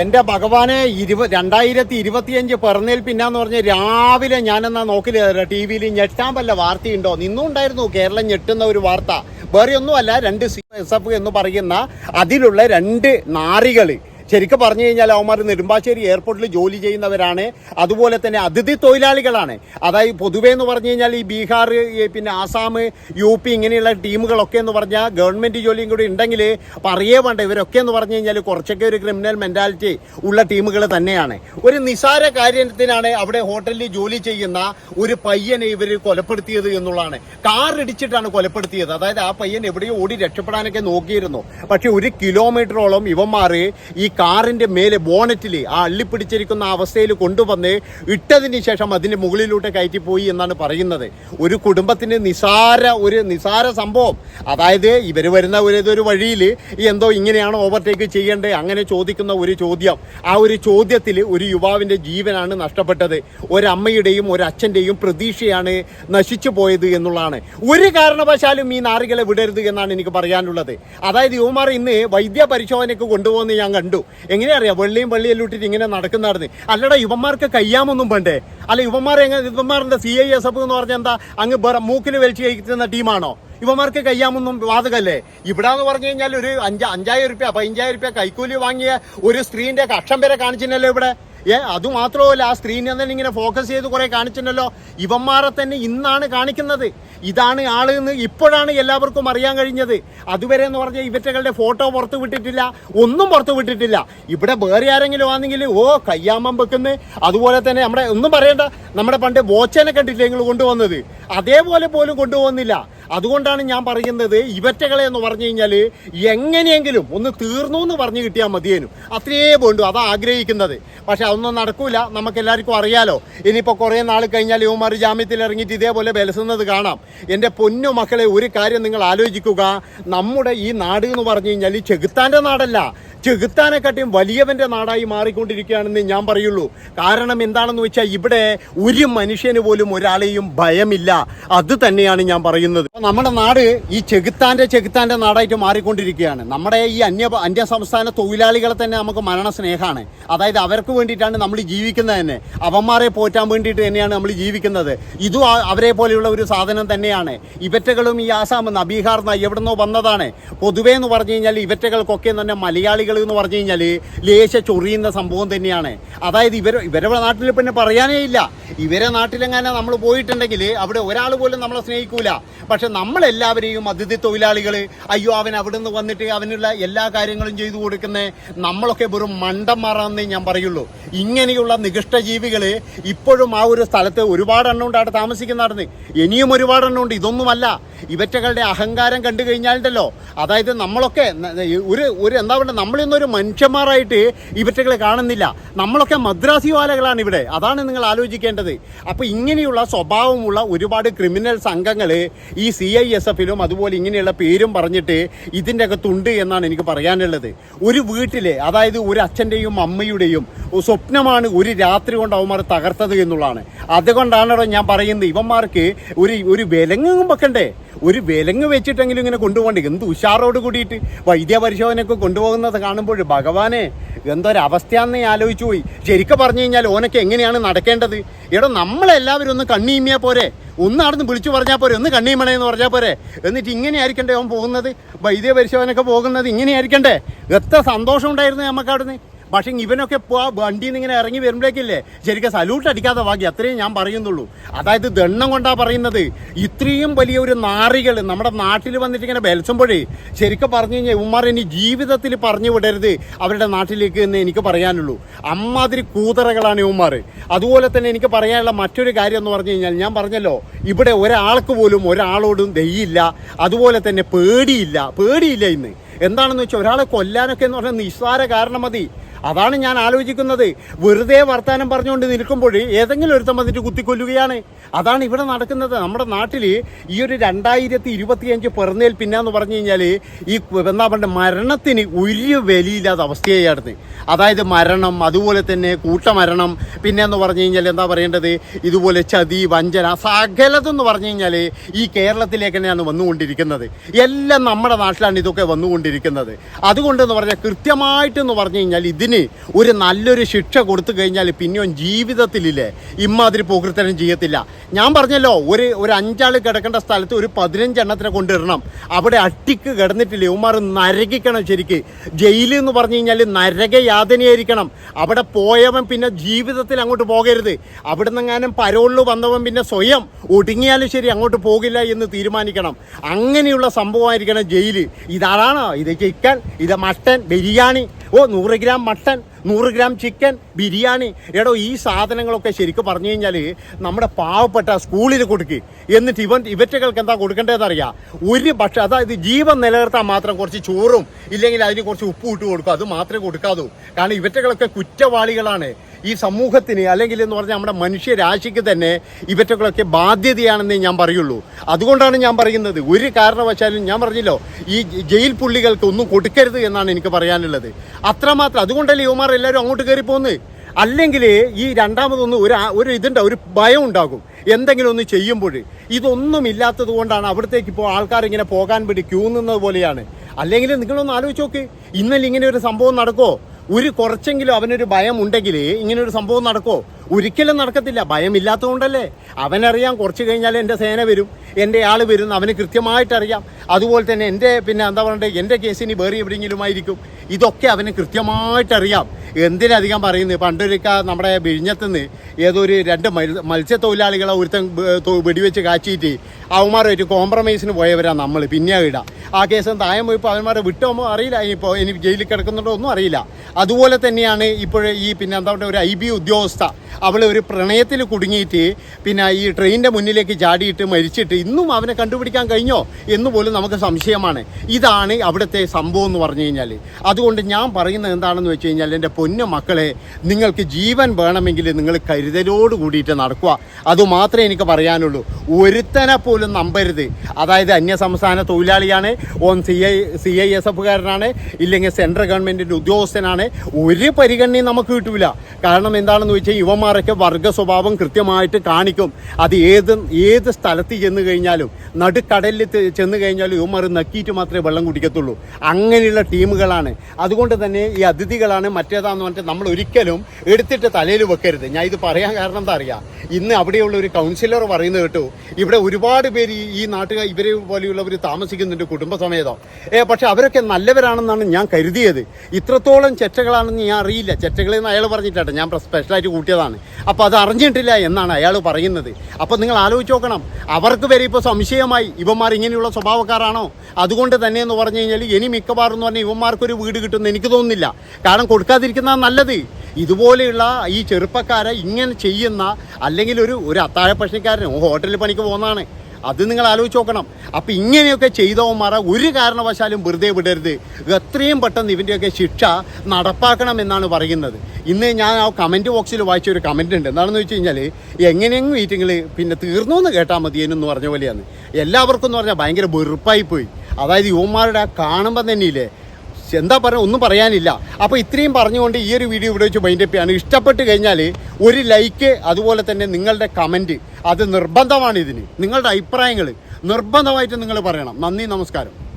എന്റെ ഭഗവാനെ ഇരുപ രണ്ടായിരത്തി ഇരുപത്തിയഞ്ച് പിറന്നേൽ പിന്നാന്ന് പറഞ്ഞ് രാവിലെ ഞാനെന്നാ നോക്കില്ല ടി വിയിൽ ഞെട്ടാൻ വല്ല വാർത്തയുണ്ടോ? നിന്നുണ്ടായിരുന്നു കേരളം ഞെട്ടുന്ന ഒരു വാർത്ത. വേറെ ഒന്നുമല്ല രണ്ട് സി എസ് എഫ് എന്ന് പറയുന്ന അതിലുള്ള രണ്ട് നാറികൾ. ശരിക്കും പറഞ്ഞു കഴിഞ്ഞാൽ അവന്മാർ നെടുമ്പാശ്ശേരി എയർപോർട്ടിൽ ജോലി ചെയ്യുന്നവരാണ്. അതുപോലെ തന്നെ അതിഥി തൊഴിലാളികളാണ്. അതായത് പൊതുവേ എന്ന് പറഞ്ഞു കഴിഞ്ഞാൽ ഈ ബീഹാർ പിന്നെ ആസാം യു പി ഇങ്ങനെയുള്ള ടീമുകളൊക്കെ എന്ന് പറഞ്ഞാൽ ഗവൺമെന്റ് ജോലിയും കൂടി ഉണ്ടെങ്കിൽ പറയേ വേണ്ട. ഇവരൊക്കെ എന്ന് പറഞ്ഞു കഴിഞ്ഞാൽ കുറച്ചൊക്കെ ഒരു ക്രിമിനൽ മെന്റാലിറ്റി ഉള്ള ടീമുകൾ തന്നെയാണ്. ഒരു നിസാര കാര്യത്തിനാണ് അവിടെ ഹോട്ടലിൽ ജോലി ചെയ്യുന്ന ഒരു പയ്യനെ ഇവർ കൊലപ്പെടുത്തിയത് എന്നുള്ളതാണ്. കാർ ഇടിച്ചിട്ടാണ് കൊലപ്പെടുത്തിയത്. അതായത് ആ പയ്യൻ എവിടെയോ ഓടി രക്ഷപ്പെടാനൊക്കെ നോക്കിയിരുന്നു. പക്ഷെ ഒരു കിലോമീറ്ററോളം ഇവന്മാർ ഈ കാറിന്റെ മേലെ ബോണറ്റിൽ ആ അള്ളി പിടിച്ചിരിക്കുന്ന അവസ്ഥയിൽ കൊണ്ടുവന്ന് ഇട്ടതിന് ശേഷം അതിന്റെ മുകളിലൂടെ കയറ്റിപ്പോയി എന്നാണ് പറയുന്നത്. ഒരു കുടുംബത്തിന് നിസാര ഒരു നിസാര സംഭവം. അതായത് ഇവർ വരുന്ന ഒരു വഴിയിൽ എന്തോ ഇങ്ങനെയാണ് ഓവർടേക്ക് ചെയ്യേണ്ടത് അങ്ങനെ ചോദിക്കുന്ന ഒരു ചോദ്യം. ആ ഒരു ചോദ്യത്തിൽ ഒരു യുവാവിന്റെ ജീവനാണ് നഷ്ടപ്പെട്ടത്. ഒരമ്മയുടെയും ഒരച്ഛന്റെയും പ്രതീക്ഷയാണ് നശിച്ചു പോയത് എന്നുള്ളതാണ്. ഒരു കാരണവശാലും ഈ നാറികളെ വിടരുത് എന്നാണ് എനിക്ക് പറയാനുള്ളത്. അതായത് യുവമാർ ഇന്ന് വൈദ്യ പരിശോധനയ്ക്ക് കൊണ്ടുപോകുന്നത് ഞാൻ കണ്ടു. എങ്ങനെയാ അറിയാം? വെള്ളിയും പള്ളിയും ഇട്ടിട്ട് ഇങ്ങനെ നടക്കുന്നതായിരുന്നു. അല്ലടാ യുവന്മാർക്ക് കയ്യാമൊന്നും വേണ്ടേ? അല്ല യുവന്മാർ എങ്ങനെ യുവന്മാരുടെ സി ഐ എസ് എഫ് എന്ന് പറഞ്ഞാൽ എന്താ അങ്ങ് മൂക്കിന് വലിച്ചു കഴിക്കുന്ന ടീമാണോ? ഇവന്മാർക്ക് കയ്യാമൊന്നും വാതകല്ലേ? ഇവിടെ എന്ന് പറഞ്ഞു കഴിഞ്ഞാൽ ഒരു അഞ്ച അഞ്ചായിരം റുപ്യ പതിനഞ്ചായിരം റുപ്യ കൈക്കൂലി വാങ്ങിയ ഒരു സ്ത്രീന്റെ കക്ഷം വരെ കാണിച്ചില്ലല്ലോ ഇവിടെ. ഏ അത് മാത്രമല്ല ആ സ്ത്രീനെ തന്നെ ഇങ്ങനെ ഫോക്കസ് ചെയ്ത് കുറെ കാണിച്ചിട്ടുണ്ടല്ലോ. ഇവന്മാരെ തന്നെ ഇന്നാണ് കാണിക്കുന്നത്. ഇതാണ് ആൾ എന്ന് ഇപ്പോഴാണ് എല്ലാവർക്കും അറിയാൻ കഴിഞ്ഞത്. അതുവരെ എന്ന് പറഞ്ഞാൽ ഇവറ്റകളുടെ ഫോട്ടോ പുറത്ത് വിട്ടിട്ടില്ല ഒന്നും പുറത്ത് വിട്ടിട്ടില്ല. ഇവിടെ വേറെ ആരെങ്കിലും ആണെങ്കിൽ ഓ കയ്യാമ്പം വെക്കുന്ന. അതുപോലെ തന്നെ നമ്മുടെ ഒന്നും പറയണ്ട നമ്മുടെ പണ്ട് ബോച്ചനെ കണ്ടില്ലേ നിങ്ങൾ കൊണ്ടുവന്നത്? അതേപോലെ പോലും കൊണ്ടുപോകുന്നില്ല. അതുകൊണ്ടാണ് ഞാൻ പറയുന്നത് ഇവറ്റകളെ എന്ന് പറഞ്ഞു കഴിഞ്ഞാൽ എങ്ങനെയെങ്കിലും ഒന്ന് തീർന്നു എന്ന് പറഞ്ഞു കിട്ടിയാൽ മതിയേനും. അത്രയേ വേണ്ടു അതാ ആഗ്രഹിക്കുന്നത്. പക്ഷെ അതൊന്നും നടക്കൂല നമുക്ക് എല്ലാവർക്കും അറിയാലോ. ഇനിയിപ്പോൾ കുറേ നാൾ കഴിഞ്ഞാൽ യുവമാർ ജാമ്യത്തിൽ ഇറങ്ങിയിട്ട് ഇതേപോലെ ബലസുന്നത് കാണാം. എന്റെ പൊന്നു മക്കളെ ഒരു കാര്യം നിങ്ങൾ ആലോചിക്കുക. നമ്മുടെ ഈ നാട് എന്ന് പറഞ്ഞു കഴിഞ്ഞാൽ ചെകുത്താന്റെ നാടല്ല. ചെകുത്താനെക്കാട്ടിയും വലിയവന്റെ നാടായി മാറിക്കൊണ്ടിരിക്കുകയാണെന്ന് ഞാൻ പറയുള്ളൂ. കാരണം എന്താണെന്ന് വെച്ചാൽ ഇവിടെ ഒരു മനുഷ്യന് പോലും ഒരാളെയും ഭയമില്ല. അത് തന്നെയാണ് ഞാൻ പറയുന്നത്. നമ്മുടെ നാട് ഈ ചെകുത്താന്റെ ചെകുത്താന്റെ നാടായിട്ട് മാറിക്കൊണ്ടിരിക്കുകയാണ്. നമ്മുടെ ഈ അന്യ അന്യ സംസ്ഥാന തൊഴിലാളികളെ തന്നെ നമുക്ക് മരണ സ്നേഹമാണ് അതായത് അവർക്ക് വേണ്ടിയിട്ടാണ് നമ്മൾ ജീവിക്കുന്നത് തന്നെ. അവന്മാരെ പോറ്റാൻ വേണ്ടിയിട്ട് തന്നെയാണ് നമ്മൾ ജീവിക്കുന്നത്. ഇതും അവരെ പോലെയുള്ള ഒരു സാധനം തന്നെയാണ്. ഇവറ്റകളും ഈ ആസാം നിന്ന് ബീഹാർ നിന്ന് എവിടുന്നോ വന്നതാണ്. പൊതുവേ എന്ന് പറഞ്ഞു കഴിഞ്ഞാൽ ഇവറ്റകൾക്കൊക്കെ തന്നെ മലയാളികൾ എന്ന് പറഞ്ഞു കഴിഞ്ഞാൽ ലേശ ചൊറിയുന്ന സംഭവം തന്നെയാണ്. അതായത് ഇവർ ഇവരുടെ നാട്ടിൽ പിന്നെ പറയാനേ ഇല്ല. ഇവരെ നാട്ടിലെങ്ങനെ നമ്മൾ പോയിട്ടുണ്ടെങ്കിൽ അവിടെ ഒരാൾ പോലും നമ്മളെ സ്നേഹിക്കൂല. പക്ഷെ നമ്മളെല്ലാവരെയും അതിഥി തൊഴിലാളികൾ അയ്യോ അവൻ അവിടെ നിന്ന് വന്നിട്ട് അവനുള്ള എല്ലാ കാര്യങ്ങളും ചെയ്തു കൊടുക്കുന്നേ നമ്മളൊക്കെ വെറും മണ്ടന്മാരാണെന്നേ ഞാൻ പറയുള്ളൂ. ഇങ്ങനെയുള്ള നികൃഷ്ട ജീവികൾ ഇപ്പോഴും ആ ഒരു സ്ഥലത്ത് ഒരുപാട് എണ്ണം ഉണ്ട് അവിടെ താമസിക്കുന്നതാണ് ഇനിയും ഒരുപാട് എണ്ണം ഉണ്ട് ഇതൊന്നുമല്ല. ഇവറ്റകളുടെ അഹങ്കാരം കണ്ടു കഴിഞ്ഞാലുണ്ടല്ലോ. അതായത് നമ്മളൊക്കെ ഒരു ഒരു എന്താ പറയുക നമ്മളിന്നൊരു മനുഷ്യന്മാരായിട്ട് ഇവറ്റകളെ കാണുന്നില്ല. നമ്മളൊക്കെ മദ്രാസി വാലകളാണ് ഇവിടെ. അതാണ് നിങ്ങൾ ആലോചിക്കേണ്ടത്. അപ്പോൾ ഇങ്ങനെയുള്ള സ്വഭാവമുള്ള ഒരുപാട് ക്രിമിനൽ സംഘങ്ങൾ ഈ സി ഐ എസ് എഫിലും അതുപോലെ ഇങ്ങനെയുള്ള പേരും പറഞ്ഞിട്ട് ഇതിന്റെ അകത്തുണ്ട് എന്നാണ് എനിക്ക് പറയാനുള്ളത്. ഒരു വീട്ടിലെ അതായത് ഒരു അച്ഛന്റെയും അമ്മയുടെയും സ്വപ്നമാണ് ഒരു രാത്രി കൊണ്ട് അവന്മാർ തകർത്തത് എന്നുള്ളതാണ്. അതുകൊണ്ടാണല്ലോ ഞാൻ പറയുന്നത് ഇവന്മാർക്ക് ഒരു ഒരു വിലങ്ങും വെക്കണ്ടേ? ഒരു വിലങ്ങ് വെച്ചിട്ടെങ്കിലും ഇങ്ങനെ കൊണ്ടുപോകണ്ടേ? എന്ത് ഉഷാറോട് കൂടിയിട്ട് വൈദ്യ പരിശോധനയൊക്കെ കൊണ്ടുപോകുന്നത് കാണുമ്പോൾ ഭഗവാനെ എന്തൊരവസ്ഥയാണെന്ന് ഞാൻ ആലോചിച്ചു പോയി. ശരിക്കും പറഞ്ഞു കഴിഞ്ഞാൽ ഓനൊക്കെ എങ്ങനെയാണ് നടക്കേണ്ടത്? എടോ നമ്മളെല്ലാവരും ഒന്ന് കണ്ണീമിയാ പോരെ. ഒന്ന് അവിടുന്ന് വിളിച്ചു പറഞ്ഞാൽ പോരെ ഒന്ന് കണ്ണീമണയെന്ന് പറഞ്ഞാൽ പോരെ. എന്നിട്ട് ഇങ്ങനെ ആയിരിക്കണ്ടേ അവൻ പോകുന്നത്? വൈദ്യ പരിശോധനയൊക്കെ പോകുന്നത് ഇങ്ങനെ ആയിരിക്കണ്ടേ എത്ര സന്തോഷം ഉണ്ടായിരുന്നു നമുക്ക് അവിടുന്ന്. പക്ഷേ ഇവനൊക്കെ ആ വണ്ടിയിൽ നിന്ന് ഇങ്ങനെ ഇറങ്ങി വരുമ്പോഴേക്കില്ലേ? ശരിക്കും സല്യൂട്ട് അടിക്കാതെ വാക്കി അത്രയും ഞാൻ പറയുന്നുള്ളൂ. അതായത് ദണ്ണം കൊണ്ടാ പറയുന്നത്. ഇത്രയും വലിയ ഒരു നാറികൾ നമ്മുടെ നാട്ടിൽ വന്നിട്ട് ഇങ്ങനെ ബലസുമ്പോഴേ ശരിക്കും പറഞ്ഞു കഴിഞ്ഞാൽ ഉമ്മാർ ഇനി ജീവിതത്തിൽ പറഞ്ഞു വിടരുത് അവരുടെ നാട്ടിലേക്ക് എന്ന് എനിക്ക് പറയാനുള്ളൂ. അമ്മാതിരി കൂതറകളാണ് ഉമ്മാർ അതുപോലെ തന്നെ എനിക്ക് പറയാനുള്ള മറ്റൊരു കാര്യം എന്ന് പറഞ്ഞു കഴിഞ്ഞാൽ ഞാൻ പറഞ്ഞല്ലോ ഇവിടെ ഒരാൾക്ക് പോലും ഒരാളോടും ദയ്യില്ല അതുപോലെ തന്നെ പേടിയില്ല. പേടിയില്ല ഇന്ന്. എന്താണെന്ന് വെച്ചാൽ ഒരാളെ കൊല്ലാനൊക്കെ എന്ന് പറഞ്ഞാൽ നിസ്സാര കാരണം മതി. അതാണ് ഞാൻ ആലോചിക്കുന്നത്. വെറുതെ വർത്തമാനം പറഞ്ഞുകൊണ്ട് നിൽക്കുമ്പോൾ ഏതെങ്കിലും ഒരുത്തം വന്നിട്ട് കുത്തിക്കൊല്ലുകയാണ്. അതാണ് ഇവിടെ നടക്കുന്നത്. നമ്മുടെ നാട്ടിൽ ഈ ഒരു രണ്ടായിരത്തി ഇരുപത്തിയഞ്ച് പിറന്നേൽ പിന്നെന്ന് പറഞ്ഞു കഴിഞ്ഞാൽ ഈ എന്താ പറയുക മരണത്തിന് ഒരു വിലയില്ലാത്ത അവസ്ഥയായിരുന്നു. അതായത് മരണം അതുപോലെ തന്നെ കൂട്ടമരണം പിന്നെയെന്ന് പറഞ്ഞു കഴിഞ്ഞാൽ എന്താ പറയേണ്ടത്? ഇതുപോലെ ചതി വഞ്ചന സകലതെന്ന് പറഞ്ഞു കഴിഞ്ഞാൽ ഈ കേരളത്തിലേക്ക് തന്നെയാണ് വന്നുകൊണ്ടിരിക്കുന്നത്. എല്ലാം നമ്മുടെ നാട്ടിലാണ് ഇതൊക്കെ വന്നുകൊണ്ടിരിക്കുന്നത്. അതുകൊണ്ടെന്ന് പറഞ്ഞാൽ കൃത്യമായിട്ടെന്ന് പറഞ്ഞു കഴിഞ്ഞാൽ ഇതിന് അവന് ഒരു നല്ലൊരു ശിക്ഷ കൊടുത്തു കഴിഞ്ഞാൽ പിന്നെയും ജീവിതത്തിലില്ലേ? ഇമ്മാതിരി പോകൃത്തരം ചെയ്യത്തില്ല. ഞാൻ പറഞ്ഞല്ലോ ഒരു ഒരു അഞ്ചാൾ കിടക്കേണ്ട സ്ഥലത്ത് ഒരു പതിനഞ്ചെണ്ണത്തിനെ കൊണ്ടിടണം അവിടെ അട്ടിക്ക് കിടന്നിട്ടില്ല? ഉമാർ നരകിക്കണം ശരിക്ക്. ജയിലിൽ എന്ന് പറഞ്ഞു കഴിഞ്ഞാൽ നരകയാതനയായിരിക്കണം അവിടെ പോയവൻ പിന്നെ ജീവിതത്തിൽ അങ്ങോട്ട് പോകരുത്. അവിടെ നിന്നെങ്ങാനും പരോളിൽ വന്നവൻ പിന്നെ സ്വയം ഒടുങ്ങിയാലും ശരി അങ്ങോട്ട് പോകില്ല എന്ന് തീരുമാനിക്കണം. അങ്ങനെയുള്ള സംഭവമായിരിക്കണം ജയിൽ ഇതാണോ ഇത് ചിക്കൻ ഇത് മട്ടൻ ബിരിയാണി. ഓ നൂറ് ഗ്രാം മട്ടൻ നൂറ് ഗ്രാം ചിക്കൻ ബിരിയാണി. എടോ ഈ സാധനങ്ങളൊക്കെ ശരിക്കും പറഞ്ഞു കഴിഞ്ഞാൽ നമ്മുടെ പാവപ്പെട്ട സ്കൂളിൽ കൊടുക്കുക എന്നിട്ട് ഇവൻ ഇവറ്റകൾക്ക് എന്താ കൊടുക്കേണ്ടതെന്ന് അറിയാം ഒരു പക്ഷേ അതായത് ജീവൻ നിലനിർത്താൻ മാത്രം കുറച്ച് ചോറും ഇല്ലെങ്കിൽ അതിന് കുറച്ച് ഉപ്പ് ഇട്ട് കൊടുക്കും. അത് മാത്രമേ കൊടുക്കാതൂ. കാരണം ഇവറ്റകളൊക്കെ കുറ്റവാളികളാണ്. ഈ സമൂഹത്തിന് അല്ലെങ്കിൽ എന്ന് പറഞ്ഞാൽ നമ്മുടെ മനുഷ്യരാശിക്ക് തന്നെ ഇവറ്റകളൊക്കെ ബാധ്യതയാണെന്നേ ഞാൻ പറയുള്ളൂ. അതുകൊണ്ടാണ് ഞാൻ പറയുന്നത്. ഒരു കാരണവശാലും ഞാൻ പറഞ്ഞല്ലോ ഈ ജയിൽ പുള്ളികൾക്ക് ഒന്നും കൊടുക്കരുത് എന്നാണ് എനിക്ക് പറയാനുള്ളത്. അത്രമാത്രം അതുകൊണ്ടല്ലേ യുവമാർ എല്ലാവരും അങ്ങോട്ട് കയറി പോകുന്നത് അല്ലെങ്കിൽ ഈ രണ്ടാമതൊന്ന് ഒരു ഒരു ഇതുണ്ട് ഒരു ഭയം ഉണ്ടാകും. എന്തെങ്കിലും ഒന്ന് ചെയ്യുമ്പോൾ ഇതൊന്നും ഇല്ലാത്തത് കൊണ്ടാണ് അവിടത്തേക്ക് ഇപ്പോൾ ആൾക്കാർ ഇങ്ങനെ പോകാൻ വേണ്ടി ക്യൂ നിന്നത് പോലെയാണ്. അല്ലെങ്കിൽ നിങ്ങളൊന്ന് ആലോചിച്ച് നോക്ക്. ഇന്നലെ ഇങ്ങനെ ഒരു സംഭവം നടക്കോ ഒരു കുറച്ചെങ്കിലും അവനൊരു ഭയം ഉണ്ടെങ്കിൽ ഇങ്ങനെ ഒരു സംഭവം നടക്കുമോ ഒരിക്കലും നടക്കത്തില്ല. ഭയമില്ലാത്തതുകൊണ്ടല്ലേ? അവനറിയാം കുറച്ച് കഴിഞ്ഞാൽ എന്റെ സേന വരും. എന്റെ ആൾ വരും അവന് കൃത്യമായിട്ടറിയാം. അതുപോലെ തന്നെ എന്റെ പിന്നെ എന്താ പറയണ്ടത് എന്റെ കേസിന് വേറെ എവിടെയെങ്കിലും ആയിരിക്കും ഇതൊക്കെ അവന് കൃത്യമായിട്ടറിയാം. എന്തിനധികം പറയുന്നത്? പണ്ടൊരിക്ക നമ്മുടെ വിഴിഞ്ഞത്തുനിന്ന് ഏതോ ഒരു രണ്ട് മത്സ്യ മത്സ്യത്തൊഴിലാളികളെ ഒരുത്തൻ വെടിവെച്ച് കാച്ചിയിട്ട് അവന്മാരായിട്ട് കോംപ്രമൈസിന് പോയവരാണ് നമ്മൾ പിന്നെ ഇടാം. ആ കേസ് താഴെ പോയപ്പോൾ അവന്മാരെ വിട്ടോമോ അറിയില്ല. ഇപ്പോൾ ഇനി ജയിലിൽ കിടക്കുന്നുണ്ടോ ഒന്നും അറിയില്ല. അതുപോലെ തന്നെയാണ് ഇപ്പോൾ ഈ പിന്നെ എന്താ പറയുക ഒരു ഐ ബി ഉദ്യോഗസ്ഥ. അവൾ ഒരു പ്രണയത്തിൽ കുടുങ്ങിയിട്ട് പിന്നെ ഈ ട്രെയിനിന്റെ മുന്നിലേക്ക് ചാടിയിട്ട് മരിച്ചിട്ട് ഇന്നും അവനെ കണ്ടുപിടിക്കാൻ കഴിഞ്ഞോ എന്ന് പോലും നമുക്ക് സംശയമാണ്. ഇതാണ് അവിടുത്തെ സംഭവം എന്ന് പറഞ്ഞു കഴിഞ്ഞാൽ അതുകൊണ്ട് ഞാൻ പറയുന്നത് എന്താണെന്ന് വെച്ച് കഴിഞ്ഞാൽ എന്റെ പൊന്നു മക്കളെ നിങ്ങൾക്ക് ജീവൻ വേണമെങ്കിൽ നിങ്ങൾ കരുതലോട് കൂടിയിട്ട് നടക്കുക. അതുമാത്രമേ എനിക്ക് പറയാനുള്ളൂ. ഒരുത്തനെ പോലും നമ്പരുത്. അതായത് അന്യസംസ്ഥാന തൊഴിലാളിയാണ് ഓൻ C I C I S എഫുകാരനാണ് ഇല്ലെങ്കിൽ സെൻട്രൽ ഗവൺമെന്റിന്റെ ഉദ്യോഗസ്ഥനാണ്. ഒരു പരിഗണനയും നമുക്ക് കിട്ടില്ല കാരണം എന്താണെന്ന് വെച്ചാൽ യുവമാരൊക്കെ വർഗ സ്വഭാവം കൃത്യമായിട്ട് കാണിക്കും. അത് ഏത് ഏത് സ്ഥലത്ത് ചെന്ന് കഴിഞ്ഞാലും നടുക്കടലിൽ ചെന്ന് കഴിഞ്ഞാലും യുവമാർ നക്കിയിട്ട് മാത്രമേ വെള്ളം കുടിക്കത്തുള്ളൂ. അങ്ങനെയുള്ള ടീമുകളാണ്. അതുകൊണ്ട് തന്നെ ഈ അതിഥികളാണ് മറ്റേതാന്ന് പറഞ്ഞിട്ട് നമ്മൾ ഒരിക്കലും എടുത്തിട്ട് തലയിൽ വെക്കരുത്. ഞാൻ ഇത് പറയാൻ കാരണം എന്താ അറിയാം? ഇന്ന് അവിടെയുള്ള ഒരു കൗൺസിലർ പറയുന്നത് കേട്ടു ഇവിടെ ഒരുപാട് പേര് ഈ- നാട്ടുകാർ ഇവരെ പോലെയുള്ളവർ താമസിക്കുന്നുണ്ട് കുടുംബസമേതം. ഏ പക്ഷെ അവരൊക്കെ നല്ലവരാണെന്നാണ് ഞാൻ കരുതിയത്. ഇത്രത്തോളം ചെറ്റകളാണെന്ന് ഞാൻ അറിയില്ല. ചെറ്റകളെന്ന് അയാൾ പറഞ്ഞിട്ടാട്ടെ ഞാൻ സ്പെഷ്യലായിട്ട് കൂട്ടിയതാണ്. അപ്പോൾ അത് അറിഞ്ഞിട്ടില്ല എന്നാണ് അയാൾ പറയുന്നത്. അപ്പോൾ നിങ്ങൾ ആലോചിച്ച് നോക്കണം. അവർക്ക് വരെ ഇപ്പോൾ സംശയമായി ഇവന്മാർ ഇങ്ങനെയുള്ള സ്വഭാവക്കാരാണോ? അതുകൊണ്ട് തന്നെ എന്ന് പറഞ്ഞു കഴിഞ്ഞാൽ ഇനി മിക്കവാറും എന്ന് പറഞ്ഞാൽ ഇവന്മാർക്കൊരു വീട് കിട്ടുമെന്ന് എനിക്ക് തോന്നുന്നില്ല. കാരണം കൊടുക്കാതിരിക്കുന്നതാണ് നല്ലത്. ഇതുപോലെയുള്ള ഈ ചെറുപ്പക്കാരെ ഇങ്ങനെ ചെയ്യുന്ന അല്ലെങ്കിൽ ഒരു ഒരു അത്താഴ ഭക്ഷണിക്കാരൻ ഹോട്ടലിൽ പണിക്ക് പോകുന്നതാണ്. അത് നിങ്ങൾ ആലോചിച്ച് നോക്കണം. അപ്പം ഇങ്ങനെയൊക്കെ ചെയ്തവന്മാരെ ഒരു കാരണവശാലും വെറുതെ വിടരുത്. എത്രയും പെട്ടെന്ന് ഇവന്റെയൊക്കെ ശിക്ഷ നടപ്പാക്കണം എന്നാണ് പറയുന്നത്. ഇന്ന് ഞാൻ ആ കമന്റ് ബോക്സിൽ വായിച്ച ഒരു കമന്റ് ഉണ്ട്. എന്താണെന്ന് വെച്ച് കഴിഞ്ഞാൽ എങ്ങനെയെങ്കിലും മീറ്റിങ്ങിൽ പിന്നെ തീർന്നു എന്ന് കേട്ടാൽ മതി എന്ന് പറഞ്ഞ പോലെയാണ്. എല്ലാവർക്കും എന്ന് പറഞ്ഞാൽ ഭയങ്കര വെറുപ്പായി പോയി. അതായത് യുവന്മാരുടെ കാണുമ്പം തന്നെയില്ലേ? എന്താ പറയുക ഒന്നും പറയാനില്ല. അപ്പോൾ ഇത്രയും പറഞ്ഞുകൊണ്ട് ഈ ഒരു വീഡിയോ ഇവിടെ വെച്ച് മൈൻഡ് അപ്പ് ചെയ്യാണ്. ഇഷ്ടപ്പെട്ട് കഴിഞ്ഞാൽ ഒരു ലൈക്ക് അതുപോലെ തന്നെ നിങ്ങളുടെ കമന്റ് അത് നിർബന്ധമാണ് ഇതിന്. നിങ്ങളുടെ അഭിപ്രായങ്ങൾ നിർബന്ധമായിട്ട് നിങ്ങൾ പറയണം. നന്ദി നമസ്കാരം.